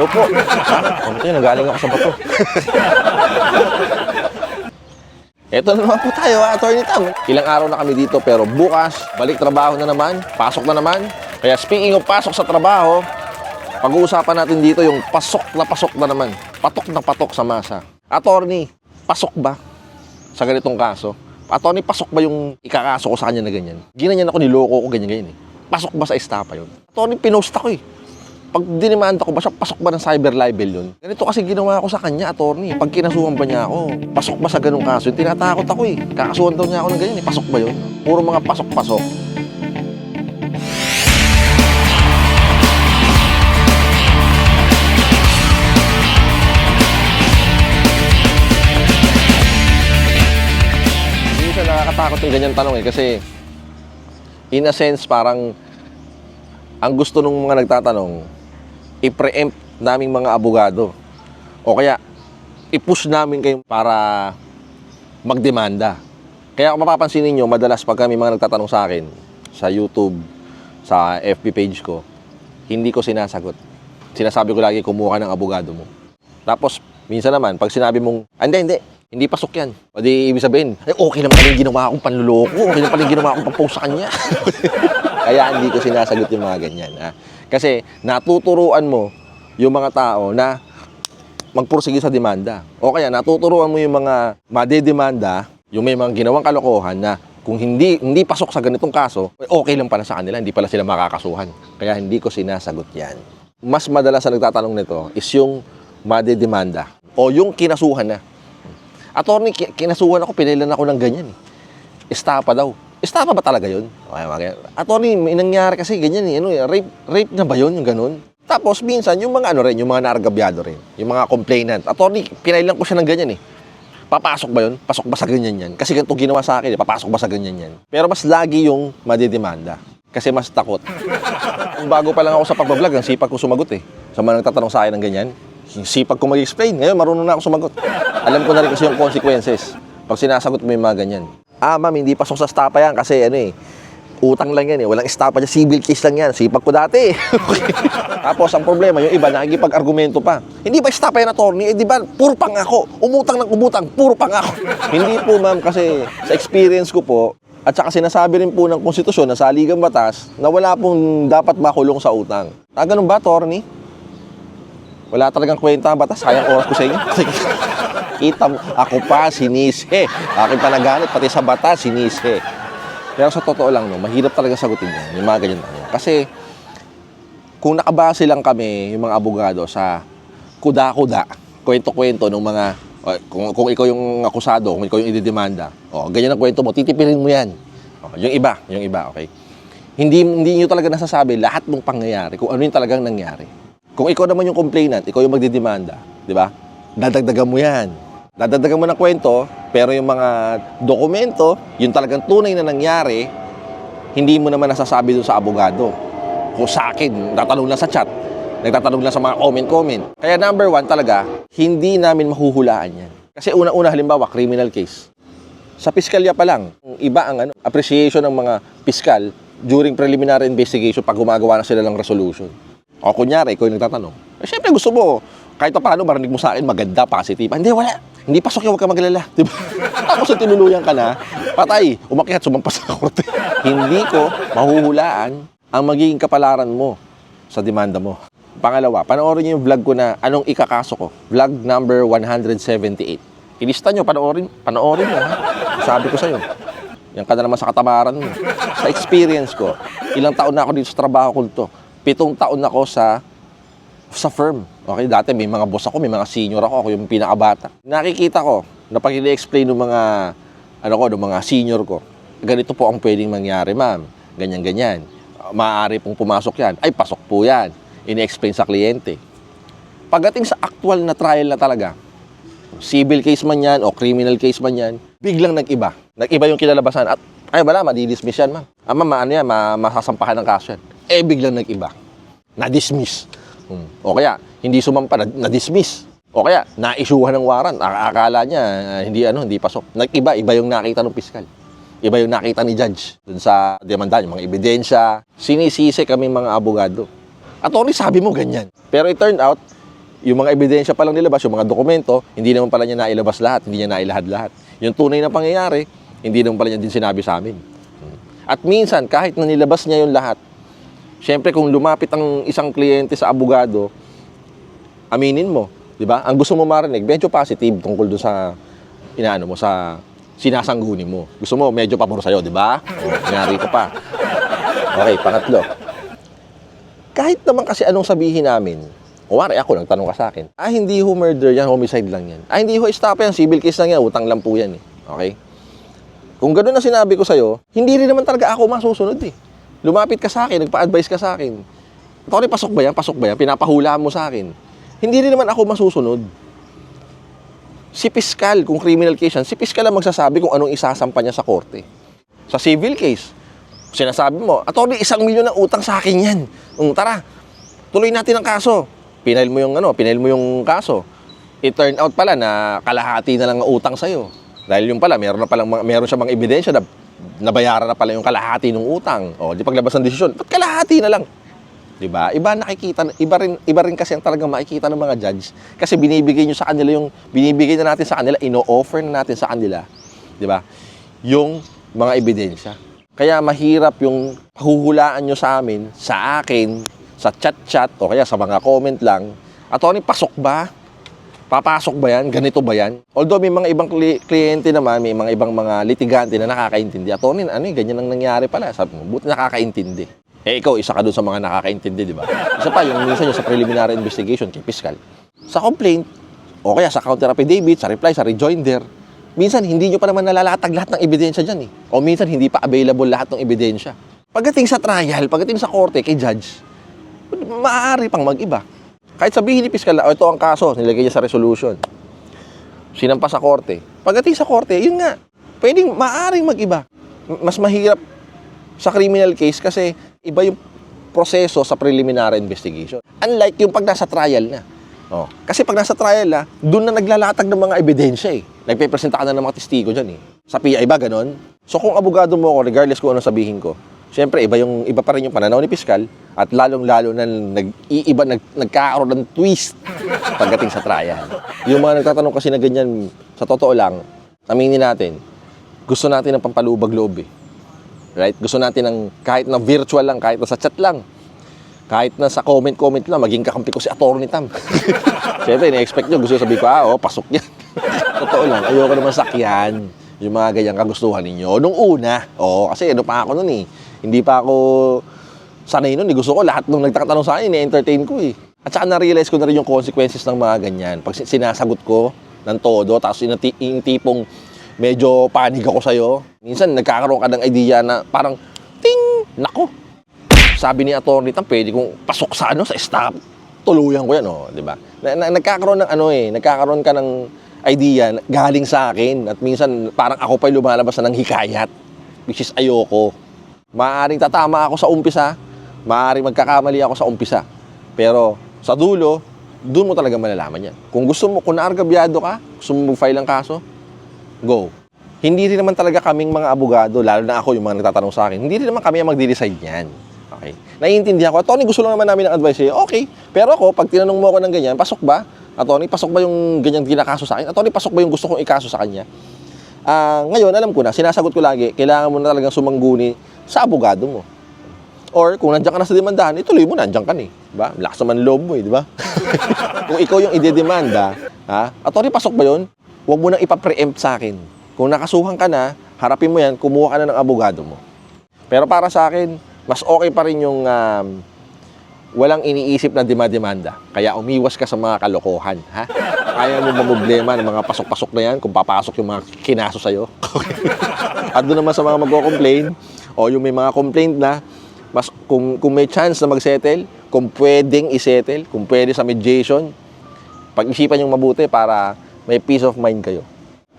Hello po. Ha? Konti, nagaling ako sa bato. Eto na naman po tayo, ha, Attorney Tam. Ilang araw na kami dito, pero bukas, balik trabaho na naman, pasok na naman. Kaya speaking of pasok sa trabaho, pag-uusapan natin dito yung pasok na pasok na naman. Patok na patok sa masa. Attorney, pasok ba sa ganitong kaso? Attorney, pasok ba yung ikakaso ko sa kanya na ganyan? Ginanyan ako, niloko ko, ganyan-ganyan eh. Pasok ba sa estapa yun? Attorney, pinost ako eh. Pag dinimanda ko ba siya, pasok ba ng cyber libel yun? Ganito kasi ginawa ko sa kanya, attorney. Pag kinasuhan ba niya ako, pasok ba sa ganung kaso? Yung tinatakot ako eh. Kakasuhan daw niya ako ng ganyan eh. Pasok ba yun? Puro mga pasok-pasok. Minsan nakakatakot yung ganyan tanong eh kasi in a sense parang ang gusto nung mga nagtatanong i-preempt naming mga abogado o kaya i-push namin kayo para magdemanda. Kaya kung mapapansin ninyo, madalas pag kami mga nagtatanong sa akin sa YouTube, sa FB page ko, hindi ko sinasagot. Sinasabi ko lagi, kumuha ng abogado mo. Tapos, minsan naman, pag sinabi mong, "Ah, hindi, hindi, hindi pasok yan. O di, ibig sabihin, ay, okay naman pala yung ginawa akong panluloko. Okay naman pala yung ginawa akong pang-post sa kanya. Kaya hindi ko sinasagot yung mga ganyan. Ha? Kasi natuturuan mo yung mga tao na magpursige sa demanda. O kaya natuturuan mo yung mga madedemanda, yung may mga ginawang kalokohan na kung hindi hindi pasok sa ganitong kaso, okay lang pala sa kanila, hindi pala sila makakasuhan. Kaya hindi ko sinasagot yan. Mas madalas na nagtatanong nito is yung madedemanda o yung kinasuhan na. Attorney, ki- kinasuhan ako, pinilan ako ng ganyan eh. Estapa daw. Estapa ba talaga yun? Okay, okay. Attorney, may nangyari kasi ganyan eh. Ano, eh, rape, rape na ba yun, yung ganun? Tapos minsan, yung mga ano rin, yung mga naargabyado rin, yung mga complainant. Attorney, pinailan ko siya ng ganyan eh. Papasok ba yun? Pasok ba sa ganyan yan? Kasi ganito ginawa sa akin eh, papasok ba sa ganyan yan? Pero mas lagi yung madidemanda. Kasi mas takot. Bago pa lang ako sa pagbablog, ang sipag ko sumagot eh. Sa mga nagtatanong sa akin ng ganyan, yung sipag ko mag-explain. Ngayon, marunong na ako sumagot. Alam ko na rin kasi yung consequences. Pag sinasagot mo yung mga ganyan. Ah, ma'am, hindi pasok sa stapa yan kasi ano eh, utang lang yan eh. Walang estapa dyan. Civil case lang yan. Sipag ko dati. Tapos ang problema, yung iba nakikipag-argumento pa. Hindi ba estapa yan, attorney? Eh, di ba, puro pang ako. Umutang ng umutang, puro pang ako. Hindi po, ma'am, kasi sa experience ko po, at saka sinasabi rin po ng konstitusyon na sa Ligang Batas na wala pong dapat makulong sa utang. Ah, ganun ba, attorney? Wala talagang kwenta ang batas. Sayang oras ko sa inyo. Kita mo, ako pa, sinisi. Akin pa pati sa batas, sinisi. Pero sa totoo lang, no, mahirap talaga sagutin yan, yung mga ganyan tanong. Kasi, kung nakabase lang kami, yung mga abogado, sa kuda-kuda, kwento-kwento ng mga, o, kung, kung ikaw yung akusado, kung ikaw yung ididemanda, o, ganyan ang kwento mo, titipirin mo yan. O, yung iba, yung iba, okay? Hindi, hindi nyo talaga nasasabi lahat ng pangyayari, kung ano yung talagang nangyari. Kung ikaw naman yung complainant, ikaw yung magdidemanda, di ba? Dadagdagan mo yan. Dadagdagan mo ng kwento, pero yung mga dokumento, yung talagang tunay na nangyari, hindi mo naman nasasabi dun sa abogado. Kung sa akin, tatanong lang sa chat, nagtatanong lang sa mga comment-comment. Kaya number one talaga, hindi namin mahuhulaan yan. Kasi una-una halimbawa, criminal case. Sa piskalya pa lang, iba ang ano, appreciation ng mga piskal during preliminary investigation pag gumagawa na sila ng resolution. O kunyari, ikaw yung nagtatanong. Eh, syempre gusto mo, kahit pa paano, marinig mo sa akin, maganda, positive. Hindi, wala. Hindi pasok yan, huwag ka maglala. Di ba? Tapos yung tinuluyan ka na, patay, umakyat, sumampas sa korte. Hindi ko mahuhulaan ang magiging kapalaran mo sa demanda mo. Pangalawa, panoorin niyo yung vlog ko na anong ikakaso ko. Vlog number 178. Ilista nyo, panoorin, panoorin mo. Ha? Sabi ko sa'yo. Yan ka na naman sa katamaran mo. Sa experience ko, ilang taon na ako dito sa trabaho ko to. Pitong taon na ako sa sa firm. Okay, dati may mga boss ako, may mga senior ako, ako yung pinakabata. Nakikita ko na pag i-explain ng mga ano ko, ng mga senior ko, ganito po ang pwedeng mangyari, ma'am. Ganyan, ganyan. Maaari pong pumasok yan. Ay, pasok po yan. Ini-explain sa kliyente. Pagdating sa actual na trial na talaga, civil case man yan o criminal case man yan, biglang nag-iba. Nag-iba yung kinalabasan at ay wala, madidismiss yan, ma'am. Ah, ma'am, ano yan, ma- masasampahan ng kaso yan. Eh, biglang nag-iba. Na-dismiss. Hmm. O kaya, hindi sumampa, na- na-dismiss. O kaya, na-issuehan ng waran. Ak- Akala niya, ah, hindi ano, hindi pasok. Nag-iba, iba yung nakita ng piskal. Iba yung nakita ni judge dun sa demanda, yung mga ebidensya. Sinisisi kami mga abogado. At only sabi mo ganyan. Pero it turned out, yung mga ebidensya pa lang nilabas, yung mga dokumento, hindi naman pala niya nailabas lahat, hindi niya nailahad lahat. Yung tunay na pangyayari, hindi naman pala niya din sinabi sa amin. At minsan, kahit na nilabas niya yung lahat, syempre kung lumapit ang isang kliyente sa abogado, aminin mo, di ba? Ang gusto mo marinig, medyo positive tungkol doon sa inaano mo, sa sinasangguni mo. Gusto mo, medyo pabor sa'yo, di ba? Nangyari ka pa. Okay, pangatlo. Kahit naman kasi anong sabihin namin, o wari ako, nagtanong ka sa akin, ah, hindi ho murder yan, homicide lang yan. Ah, hindi ho estapa yan, civil case lang yan, utang lang po yan eh. Okay? Kung gano'n na sinabi ko sa'yo, hindi rin naman talaga ako masusunod eh. Lumapit ka sa akin, nagpa-advise ka sa akin. Tony, pasok ba yan? Pasok ba yan? Pinapahula mo sa akin. Hindi rin naman ako masusunod. Si Piskal, kung criminal case yan, si Piskal ang magsasabi kung anong isasampa niya sa korte. Sa civil case, sinasabi mo, attorney, isang milyon ang utang sa akin yan. Um, tara, tuloy natin ang kaso. Pinail mo yung ano, pinail mo yung kaso. It turned out pala na kalahati na lang ang utang sa'yo. Dahil yung pala, meron na palang meron siya mga ebidensya na nabayaran na pala yung kalahati ng utang. O, di paglabas ng desisyon, ba't kalahati na lang? 'Di ba? Iba nakikita, iba rin iba rin kasi ang talagang makikita ng mga judge kasi binibigay niyo sa kanila yung binibigay na natin sa kanila, ino-offer na natin sa kanila, 'di ba? Yung mga ebidensya. Kaya mahirap yung pahuhulaan nyo sa amin, sa akin, sa chat-chat o kaya sa mga comment lang. Attorney, pasok ba? Papasok ba yan? Ganito ba yan? Although may mga ibang kli- kliyente naman, may mga ibang mga litigante na nakakaintindi. Attorney, ano eh, ganyan ang nangyari pala. Sabi mo, buti nakakaintindi. Eh ikaw, isa ka dun sa mga nakakaintindi, di ba? Isa pa, yung minsan yung sa preliminary investigation kay Piskal. Sa complaint, o kaya sa counter affidavit, sa reply, sa rejoinder, minsan hindi nyo pa naman nalalatag lahat ng ebidensya dyan eh. O minsan hindi pa available lahat ng ebidensya. Pagdating sa trial, pagdating sa korte kay judge, maaari pang mag-iba. Kahit sabihin ni Piskal na, "O, ito ang kaso, nilagay niya sa resolution. Sinampa sa korte. Pagdating sa korte, yun nga, pwedeng maaaring mag-iba. Mas mahirap sa criminal case kasi iba yung proseso sa preliminary investigation. Unlike yung pag nasa trial na. Oh. Kasi pag nasa trial na, doon na naglalatag ng mga ebidensya eh. Nagpe-presenta ka na ng mga testigo dyan eh. Sa PI ba, ganon? So kung abogado mo ako, regardless kung ano sabihin ko, syempre iba, yung, iba pa rin yung pananaw ni Piskal at lalong-lalo na nag-iiba, nag, nagkakaroon ng twist pagdating sa trial. Yung mga nagtatanong kasi na ganyan, sa totoo lang, aminin natin, gusto natin ng pampalubag loob eh. Right? Gusto natin ng kahit na virtual lang, kahit na sa chat lang, kahit na sa comment-comment lang, maging kakampi ko si Atty. Tam. Siyempre, ni-expect nyo, gusto sabihin ko, ah, oh, pasok yan. Totoo lang, ayoko naman sakyan yung mga ganyang kagustuhan ninyo. Nung una, oo, kasi ano pa ako nun eh. Hindi pa ako sanay nun eh. Gusto ko lahat nung nagtatanong sa akin, ni-entertain ko eh. At saka na-realize ko na rin yung consequences ng mga ganyan. Pag sin- sinasagot ko ng todo, tapos yung, ti- yung tipong medyo panig ako sa'yo, minsan nagkakaroon ka ng idea na parang, ting, nako, sabi ni attorney tam pwede kong pasok sa ano sa stop tuluyan ko yan oh di ba na, na- nagkakaroon ng ano eh nagkakaroon ka ng idea galing sa akin at minsan parang ako pa lumalabas na ng hikayat which is ayoko maaring tatama ako sa umpisa maaring magkakamali ako sa umpisa pero sa dulo doon mo talaga malalaman yan kung gusto mo kung naargabyado ka gusto mo mag-file ng kaso go hindi rin naman talaga kaming mga abogado, lalo na ako yung mga nagtatanong sa akin, hindi rin naman kami ang magde-decide niyan. Okay? Naiintindihan ko, Tony, gusto lang naman namin ng advice sa'yo. Okay, pero ako, pag tinanong mo ako ng ganyan, pasok ba? At Tony, pasok ba yung ganyan kinakaso sa akin? At Tony, pasok ba yung gusto kong ikaso sa kanya? Ah, ngayon, alam ko na, sinasagot ko lagi, kailangan mo na talagang sumangguni sa abogado mo. Or kung nandiyan ka na sa demandahan, ituloy mo, nandiyan ka na eh. Diba? Lakas naman loob mo eh, di ba? kung ikaw yung idedemanda, ha? At Tony, pasok ba yun? Huwag mo nang ipa-preempt sa akin. Kung nakasuhan ka na, harapin mo yan, kumuha ka na ng abogado mo. Pero para sa akin, mas okay pa rin yung um, walang iniisip na demademanda. Kaya umiwas ka sa mga kalokohan, ha? Kaya mo mamblema ng mga pasok-pasok na yan kung papasok yung mga kinaso sa'yo. At doon naman sa mga magko-complain, o yung may mga complaint na, mas kung, kung may chance na mag-settle, kung pwedeng i-settle, kung pwede sa mediation, pag-isipan yung mabuti para may peace of mind kayo.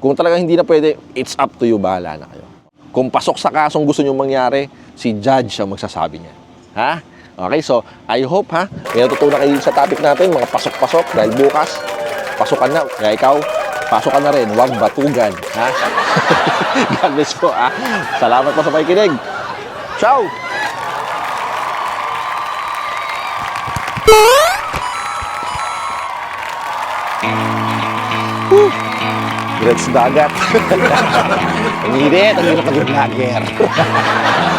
Kung talagang hindi na pwede, it's up to you, bahala na kayo. Kung pasok sa kasong gusto nyo mangyari, si judge ang magsasabi niya. Ha? Okay, so I hope ha, may natutunan kayo sa topic natin, mga pasok-pasok, dahil bukas, pasukan na. Kaya ikaw, pasok ka na rin, huwag batugan. Ha? God bless po, ha? Salamat po sa pakikinig. Ciao! Diretso dagat. ang init, ang hirap maging vlogger.